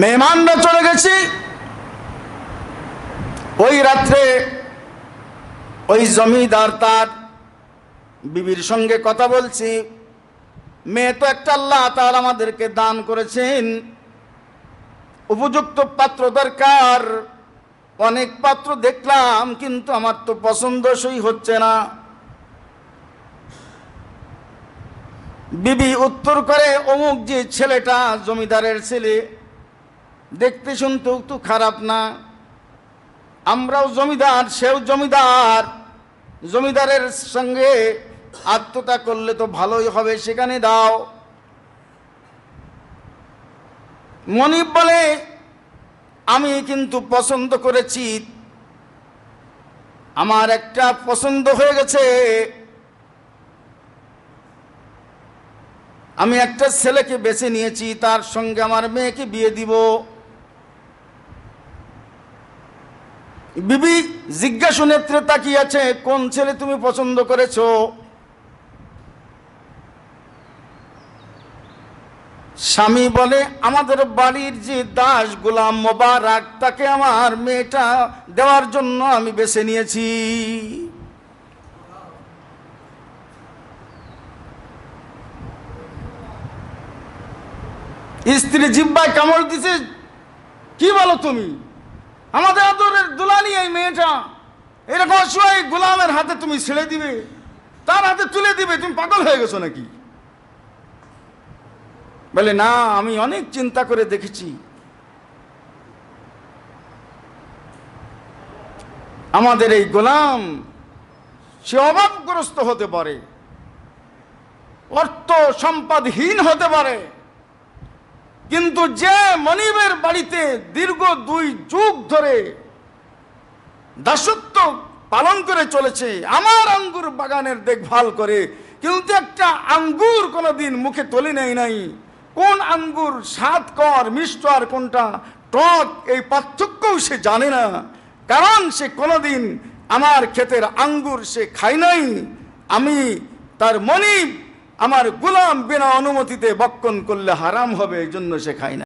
মেহমানরা চলে গেছি। ওই রাত্রে ওই জমিদার তার বিবির সঙ্গে কথা বলছি। মেয়ে তো একটা আল্লাহ তার আমাদেরকে দান করেছেন। উপযুক্ত পাত্র দরকার। অনেক পাত্র দেখলাম, কিন্তু আমার তো পছন্দসই হচ্ছে না। বিবি উত্তর করে, অমুক যে ছেলেটা, জমিদারের ছেলে দেখতে শুনতেও তো খারাপ না। আমরাও জমিদার, সেও জমিদার। জমিদারের সঙ্গে আত্মতা করলে তো ভালোই হবে, সেখানে দাও। মনিব বলে, আমি কিন্তু পছন্দ করেছি। আমার একটা পছন্দ হয়ে গেছে। আমি একটা ছেলেকে বেছে নিয়েছি, তার সঙ্গে আমার মেয়েকে বিয়ে দিব। বিবি, জিজ্ঞাসু নেত্রে তাকিয়েছে কোন ছেলে তুমি পছন্দ করেছ? স্বামী বলে, আমাদের বাড়ির যে দাস গোলাম মোবারক, তাকে আমার মেয়েটা দেওয়ার জন্য আমি বেছে নিয়েছি। স্ত্রী জিব্বায় কামড় দিছে? কি বলো তুমি? আমাদের আদরের দুলানি এই মেয়েটা। এরকম অসহায় গোলামের হাতে তুমি ছেড়ে দিবে, তার হাতে তুলে দিবে, তুমি পাগল হয়ে গেছো নাকি? বলে, না, আমি অনেক চিন্তা করে দেখেছি। আমাদের এই গোলাম, সে অভাবগ্রস্ত হতে পারে, অর্থ সম্পদহীন হতে পারে। কিন্তু যে মনিবের বাড়িতে দীর্ঘ দুই যুগ ধরে দাসত্ব পালন করে চলেছে, আমার আঙ্গুর বাগানের দেখভাল করে, কিন্তু একটা আঙ্গুর কোনোদিন মুখে তোলে নেই নাই। কোন আঙ্গুর স্বাদ কর, মিষ্ট আর কোনটা টক, এই পার্থক্যও সে জানে না। কারণ সে কোনোদিন আমার ক্ষেতের আঙ্গুর সে খায় নাই। আমি তার মনিব আমার গুলাম বিনা অনুমতিতে বক্ষণ করলে হারাম হবে এই জন্য সে না।